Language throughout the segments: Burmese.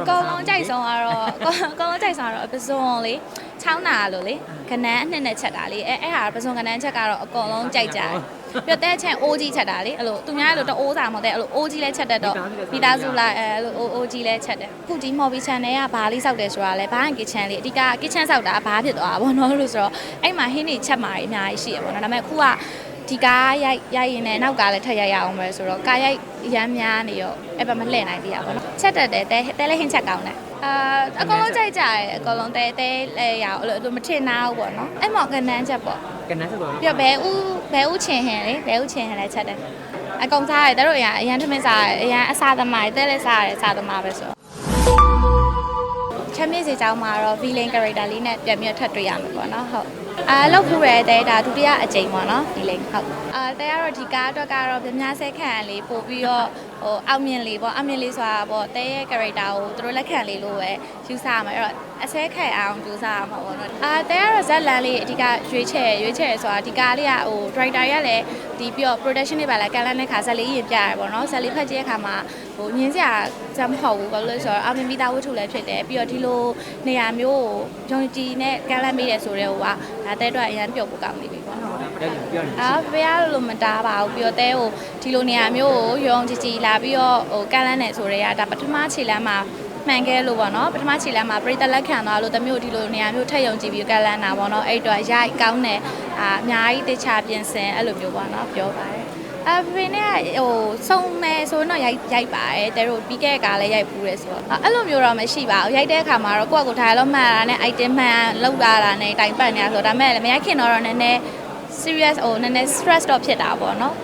အကောင်လုံးကြိုက်ဆုံးကတော့အကောင်အကောင်လုံးကြိုက်ဆုံးကတော့ပစွန်လေချောင်းနာလို့လေခနန်းအနှစ်နဲ့ချက်တာလေအဲအဲ့ဟာပစွန်ခနန်းချက်ကတော့အကောင်လုံးကြိုက်ကြတယ်ပြတ်တဲ့ချက်အိုးကြီးချက်တာလေအဲ့လိုသူများအဲ့လိုတအိုးစာမဟုတ်တဲ့အဲ့လိုအိုးကြီးလဲချက်တတ်တော့မိသားစုလိုက်အဲအဲ့လိုအိုးအိုးကြီးလဲချက်တယ်ခုဒီ Mobi Channel ကဘာလေးစောက်တယ်ဆိုတာလဲဘာက kitchen လေးအဓိက kitchen စောက်တာဘာဖြစ်သွားတာပေါ့နော်လို့ဆိုတော့အဲ့မှာဟင်းနေချက်မာတွေအများကြီးရှိရပေါ့နော်ဒါပေမဲ့ခုက ဒီကားရိုက်ရိုက်ရင်လည်းနောက်ကလည်းထပ်ရိုက်ရအောင်ပဲဆိုတော့ကားရိုက်ရမ်းများနေရောအဲ့ဘက်မလှည့်နိုင်သေးရပါတော့ချက်တက်တယ်တဲတဲလည်းဟင်းချက်ကောင်းတယ်အာအကောင်လုံးကြိုက်ကြတယ်အကောင်လုံးတဲတဲလဲရအောင်အဲ့လိုမထင်နာဘူးပေါ့နော်အဲ့မော်ကနန်းချက်ပေါ့ကနန်းဆိုတော့ပြီးတော့ဘဲဥဘဲဥချင်ဟင်လေဘဲဥချင်ဟင်လည်းချက်တယ်အကောင်စားရတယ်တို့အရင်အရင်ထမင်းစားရတယ်အရင်အစားသမားတယ်တဲလည်းစားရတယ်စားသမားပဲဆိုတော့ချမ်းမြေစီကျောင်းမှာတော့ villain character လေးနဲ့ပြန်ပြီးတော့ထပ်တွေ့ရမှာပေါ့နော်ဟုတ်အာလောက်ဖူးရဲတဲ့ဒါဒုတိယအကြိမ်ပေါ့နော် villain ဟုတ်အာတဲကတော့ဒီကားအတွက်ကတော့ပြများဆဲခံလေးပို့ပြီးတော့ဟိုအောင်မြင်လေးပေါ့အောင်မြင်လေးဆိုတာပေါ့တဲရဲ့ character ကိုသူတို့လက်ခံလေးလို့ပဲယူဆရမှာအဲ့တော့အစဲခံအောင်ကြိုးစားရမှာပေါ့နော်အာတဲကတော့ဇက်လန်လေးအဓိကရွေးချယ်ရွေးချယ်ဆိုတာဒီကားလေးကဟို director ရလည်းဒီပြီးတော့ production တွေပါလာကန်လန်းတဲ့ခါဇက်လေးရင်ပြရတယ်ပေါ့နော်ဇက်လေးဖတ်ကြည့်တဲ့ခါမှာဟိုညင်းစရာစမ်းမဟုတ်ဘူးဘာလို့လဲဆိုတော့အောင်မြင်ပြီးသားဝတ္ထုလည်းဖြစ်တယ်ပြီးတော့ဒီလိုနေရာမျိုးကိုယုံကြည်နဲ့ကန်လန်းမိတယ်ဆိုတော့ဟိုကဒါတဲအတွက်အရင်ပြုတ်ဖို့ကောင်းနေပြီပေါ့နော်ပြောပြောနေအာဖေရလို့မတားပါဘူးပြီးတော့တဲဟိုဒီလိုနေရာမျိုးကိုယုံကြည်ကြည်လာပြီးတော့ဟိုကန်လန်းနေဆိုတော့ဒါပထမခြေလမ်းမှာမှန်ခဲ့လို့ပေါ့နော်ပထမခြေလမ်းမှာပြိတ္တလက်ခံသွားလို့တမျိုးဒီလိုနေရာမျိုးထက်ယုံကြည်ပြီးကန်လန်းတာပေါ့နော်အဲ့တော့ရိုက်ကောင်းတယ်အာအများကြီးတခြားပြင်ဆင်အဲ့လိုမျိုးပေါ့နော်ပြောပါတယ် အဖေနဲ့ဟိုစုံမယ်ဆိုတော့ရိုက်ရိုက်ပါတယ်တဲတို့ပြီးခဲ့ကလည်းရိုက်ပူးတယ်ဆိုတော့အဲ့လိုမျိုးတော့မရှိပါဘူးရိုက်တဲ့အခါမှာတော့ကိုယ့်အကိုထားလို့မှန်တာနဲ့ item မှန်လောက်လာတာနဲ့တိုင်ပတ်နေတာဆိုတော့ဒါမဲ့လည်းမရိုက်ခင်တော့တော့နည်းနည်း serious ဟိုနည်းနည်း stress တော့ဖြစ်တာပေါ့နော်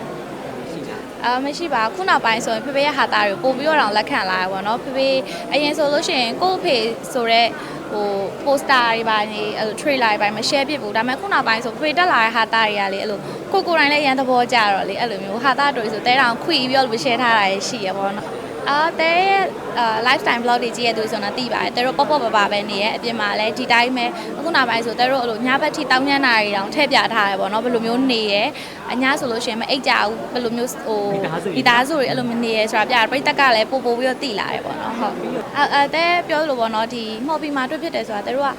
ရှိတာအာမရှိပါဘူးခုနောက်ပိုင်းဆိုရင်ဖေဖေရဲ့ဟာတာတွေကိုပို့ပြီးတော့လက်ခံလာရပါတော့ဖေဖေအရင်ဆိုလို့ရှိရင်ကိုယ့်ဖေဆိုတော့ ဟို poster တွေပါနေအဲ့လို trailer တွေပါမ share ဖြစ်ဘူးဒါပေမဲ့ခုနောက်ပိုင်းဆိုဖေတက်လာတဲ့ဟာတာတွေကလေအဲ့လိုကိုကိုယ်တိုင်လည်းရန်သဘောကြတော့လေအဲ့လိုမျိုးဟာတာတွေဆိုတဲတောင်ခွီပြီးတော့ share ထားတာရရှိရပါတော့ အာတဲရဲ့အာ lifetime blog တွေကြည့်ရသူဆိုတော့သိပါတယ်တဲတို့ပေါ့ပေါ့ပါပါပဲနေရဲ့အပြင်မှာလည်းဒီတိုင်းပဲအခုနောက်ပိုင်းဆိုတဲတို့အဲ့လိုညဘက်ထိတောင်းညမ်းတာတွေတောင်ထည့်ပြထားရပေါ့နော်ဘယ်လိုမျိုးနေရဲ့အညာဆိုလို့ရှိရင်မအိတ်ကြဘူးဘယ်လိုမျိုးဟိုမိသားစုတွေအဲ့လိုမနေရဲဆိုတာပြပြိတက်ကလည်းပို့ပို့ပြီးတော့တည်လာတယ်ပေါ့နော်ဟုတ်အဲအဲတဲပြောလို့ပေါ့နော်ဒီမော်ဘီမှာတွေ့ဖြစ်တယ်ဆိုတာတို့က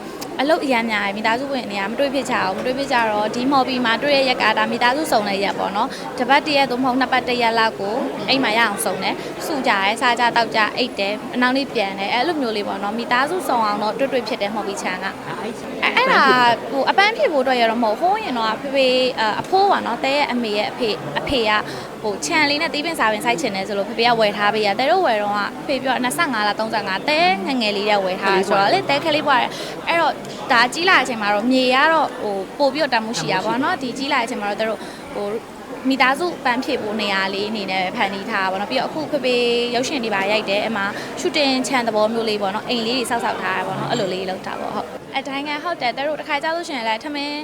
အလုပ်အရန်များတယ်မိသားစုဝင်နေရမတွေ့ဖြစ်ချအောင်မတွေ့ဖြစ်ကြတော့ဒီမော်ဘီမှာတွေ့ရရက်ကဒါမိသားစုစုံတဲ့ရက်ပေါ့နော်တပတ်တရက်သို့မဟုတ်နှစ်ပတ်တရက်လောက်ကိုအိမ်မှာရအောင်စုံတယ်စုကြရဲစားကြတောက်ကြအိတ်တယ်အနောက်လေးပြန်တယ်အဲ့လိုမျိုးလေးပေါ့နော်မိသားစုစုံအောင်တော့တွေ့တွေ့ဖြစ်တယ်မော်ဘီချန်က အဲ့အဲ့အဲ့ဒါဟိုအပန်းဖြစ်ဖို့အတွက်ရတော့မဟုတ်ဟိုးရင်တော့ဖေဖေအဖိုးပါနော်တဲရဲ့အမေရဲ့အဖေအဖေကဟိုခြံလေးနဲ့တီးပင်စာပင်စိုက်ချင်တယ်ဆိုလို့ဖေဖေကဝယ်ထားပေးရတဲတို့ဝယ်တော့ကဖေပြော25လား35တဲငငယ်လေးတဲ့ဝယ်ထားဆိုတော့လေတဲခလေးပွားတယ်အဲ့တော့ဒါကြီးလာတဲ့အချိန်မှာတော့မြေကတော့ဟိုပို့ပြီးတော့တမ်းမှုရှိရပါတော့ဒီကြီးလာတဲ့အချိန်မှာတော့တဲတို့ဟို မိသားစုပန်းဖြည့်ဖို့နေရာလေးအနေနဲ့ဖန်တီးထားတာပေါ့နော်ပြီးတော့အခုဖေဖေရုပ်ရှင်တွေပါရိုက်တယ်အမှရှူတင်ချန်သဘောမျိုးလေးပေါ့နော်အိမ်လေးတွေစောက်စောက်ထားရပေါ့နော်အဲ့လိုလေးလောက်တာပေါ့ဟုတ်အတိုင်းကဟုတ်တယ်တဲတို့တစ်ခါကြောက်လို့ရှိရင်လည်းထမင်း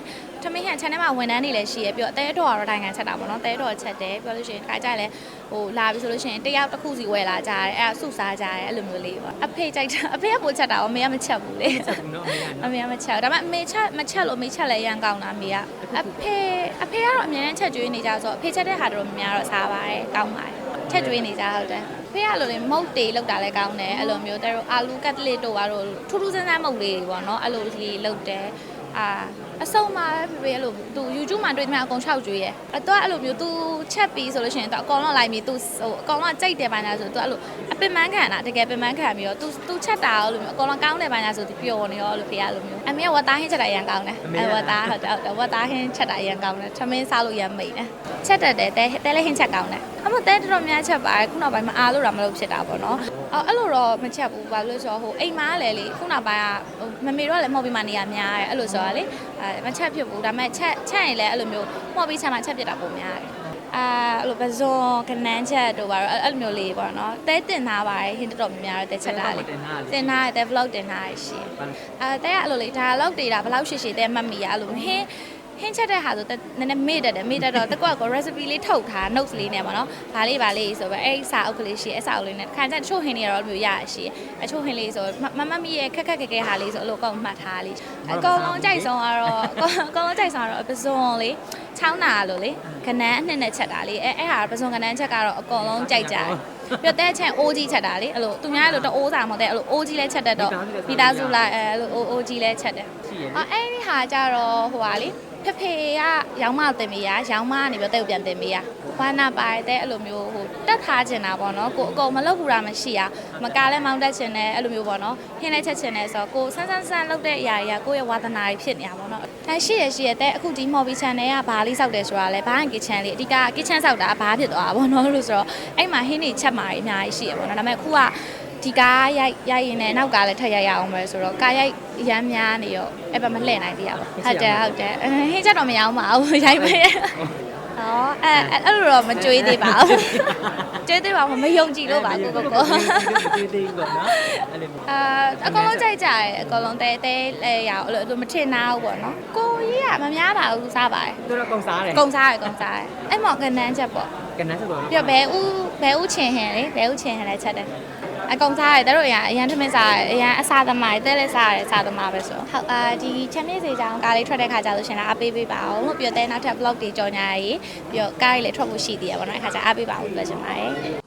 ထမင်းဟန် channel မှာဝန်ထမ်းတွေလည်းရှိရပြီးတော့အသေးတော်ကတော့တိုင်းကန်ချက်တာပေါ့နော်တဲတော်ချက်တယ်ပြောလို့ရှိရင်တစ်ခါကြလည်းဟိုလာပြီဆိုလို့ရှိရင်တယောက်တစ်ခုစီဝယ်လာကြတယ်အဲ့ဒါစုစားကြတယ်အဲ့လိုမျိုးလေးပေါ့အဖေကြိုက်တာအဖေကပိုချက်တာအမေကမချက်ဘူးလေချက်ဘူးနော်အမေကအမေကမချက်ဘူးဒါပေမဲ့အမေချက်မချက်လို့အမေချက်လည်းရမ်းကောင်းတာအမေကအဖေအဖေကတော့အများနဲ့ချက်ကျွေးနေကြဆိုတော့အဖေချက်တဲ့ဟာတို့များတော့စားပါတယ်ကောင်းပါတယ်ချက်ကျွေးနေကြဟုတ်တယ်ဖေကလိုလေမုတ်တေလောက်တာလည်းကောင်းတယ်အဲ့လိုမျိုးတဲတို့အာလူကတ်လက်တို့ကတော့ထူးထူးဆန်းဆန်းမုတ်လေးတွေပေါ့နော်အဲ့လိုလေးလောက်တယ်အာ အစုံမှာပဲဖြစ်ဖြစ်အဲ့လိုသူ YouTube မှာတွေ့တယ်မှာအကုန်လျှောက်ကြွေးတယ်အဲ့တော့အဲ့လိုမျိုးသူချက်ပြီးဆိုလို့ရှိရင်တော့အကောင်လောက်လိုက်ပြီးသူဟိုအကောင်လောက်ကြိုက်တယ်ဘာညာဆိုသူအဲ့လိုအပင်ပန်းခံတာတကယ်ပင်ပန်းခံပြီးတော့သူသူချက်တာအဲ့လိုမျိုးအကောင်လောက်ကောင်းတယ်ဘာညာဆိုသူပျော်နေရောလို့ဖေကအဲ့လိုမျိုးအမေကဝတ်သားဟင်းချက်တာအရန်ကောင်းတယ်အဲ့ဝတ်သားဟုတ်တယ်ဝတ်သားဟင်းချက်တာအရန်ကောင်းတယ်ထမင်းစားလို့ရမ်းမိတ်တယ်ချက်တတ်တယ်တဲတဲလည်းဟင်းချက်ကောင်းတယ်အမတဲတော်များချက်ပါတယ်ခုနောက်ပိုင်းမအားလို့တော့မလုပ်ဖြစ်တာပေါ့နော် အော်အဲ့လိုတော့မချက်ဘူးဘာလို့လဲဆိုတော့ဟိုအိမ်မားလည်းလေခုနောက်ပိုင်းကဟိုမမေတော့လည်းမဟုတ်ပြီးမှနေရများတယ်အဲ့လိုဆိုတော့လေအဲမချက်ဖြစ်ဘူးဒါပေမဲ့ချက်ချက်ရင်လည်းအဲ့လိုမျိုးမှော်ပြီးချက်မှချက်ဖြစ်တာပုံများတယ်အာအဲ့လိုပဇွန်ကနန်းချက်တို့ပါတော့အဲ့လိုမျိုးလေးပေါ့နော်တဲတင်ထားပါတယ်ဟင်းတော်တော်များများတော့တဲချက်တာလေတင်ထားတယ် vlog တင်ထားရရှိအဲတဲကအဲ့လိုလေ dialogue တွေတာဘယ်လောက်ရှိရှိတဲမှတ်မိရအဲ့လိုဟင်း ဟင်းချက်တဲ့ဟာဆိုနည်းနည်းမေ့တတ်တယ်မေ့တတ်တော့တကွက်က recipe လေးထုတ်ထား notes လေးနဲ့ပေါ့နော်။ဗာလေးဗာလေးဆိုပဲအဲ့စာအုပ်ကလေးရှိအဲ့စာအုပ်လေးနဲ့ခါကျတချို့ဟင်းတွေကတော့မျိုးရရရှိအချို့ဟင်းလေးဆိုမမမီရဲ့ခက်ခက်ခဲခဲဟာလေးဆိုအလိုကောက်မှတ်ထားလေးအကောင်လုံးကြိုက်ဆုံးကတော့အကောင်လုံးကြိုက်ဆုံးကတော့ပစွန်လေး ချောင်းနာလို့လေခနန်းအနှစ်နဲ့ချက်တာလေးအဲ့အဲ့ဟာပစွန်ခနန်းချက်ကတော့အကောင်လုံးကြိုက်ကြတယ်ပြီးတော့တဲချင်အိုးကြီးချက်တာလေအဲ့လိုသူများအဲ့လိုတအိုးစာမဟုတ်တဲ့အဲ့လိုအိုးကြီးလဲချက်တတ်တော့မိသားစုလိုက်အဲ့လိုအိုးအိုးကြီးလဲချက်တယ်ရှိရအော်အဲ့ဒီဟာကြတော့ဟိုပါလေဖဖေကရောင်းမတင်ပေးရရောင်းမကနေပြီးတော့တဲ့ကိုပြန်တင်ပေးရဘာနာပါတဲ့အဲ့လိုမျိုးဟိုတက်ထားချင်တာပေါ့နော်ကိုအကုန်မလုပ်ဘူးတာမရှိရမကားလဲမောင်းတက်ချင်တယ်အဲ့လိုမျိုးပေါ့နော်ဟင်းလဲချက်ချင်တယ်ဆိုတော့ကိုဆန်းဆန်းဆန်းလုပ်တဲ့အရာတွေကကိုယ့်ရဲ့ဝါသနာတွေဖြစ်နေတာပေါ့နော်အဲရှိရရှိရတဲ့အခုဒီ Mobi Channel ကဘာလေးစောက်တယ်ဆိုတာလဲဘာက kitchen လေးအဓိက kitchen စောက်တာဘာဖြစ်သွားတာပေါ့နော်လို့ဆိုတော့အဲ့မှာဟင်းတွေချက်မှာအများကြီးရှိရပေါ့နော်ဒါပေမဲ့အခုကဒီကားရိုက်ရိုက်ရင်လည်းနောက်ကားလည်းထပ်ရိုက်ရအောင်ပဲဆိုတော့ကားရိုက်ရမ်းများနေရောအဲ့ဘက်မလှည့်နိုင်သေးရပါဘူးဟုတ်တယ်ဟုတ်တယ်အဲဟင်းချက်တော့မရအောင်ပါဘူးရိုက်မယ် ဟောအဲအဲ့အဲ့လိုတော့မကြွေးသေးပါဘူးကြွေးသေးပါဘူးမယုံကြည်လို့ပါကိုကိုကိုသေးသေးပေါ့နော်အဲ့လိုအာအကောင်လုံးကြိုက်ကြတယ်အကောင်လုံးတဲတဲလဲရအောင်အဲ့လိုမထင်နာဘူးပေါ့နော်ကိုကြီးကမများပါဘူးစားပါတယ်သူတို့ကုန်စားတယ်ကုံစားရကုံစားရအဲ့မော်ကနန်းချက်ပေါ့ကနန်းဆိုတော့ပြီးတော့ဘဲဥဘဲဥချင်ဟင်လေဘဲဥချင်ဟင်လည်းချက်တယ် အကုန်စားရတယ်တို့အရင်အရင်ထမင်းစားရတယ်အရင်အစားသမားတဲလဲစားရတယ်စားသမားပဲဆိုဟုတ်အာဒီ channel စီကြောင်ကားလေးထွက်တဲ့ခါကျလို့ရှင်လားအားပေးပေးပါအောင်လို့ပြီးတော့တဲနောက်ထပ် vlog တွေကြော်ညာရေးပြီးတော့ကားလေးလည်းထွက်ဖို့ရှိသေးရပါတော့အခါကျအားပေးပါအောင်ပြောချင်ပါတယ်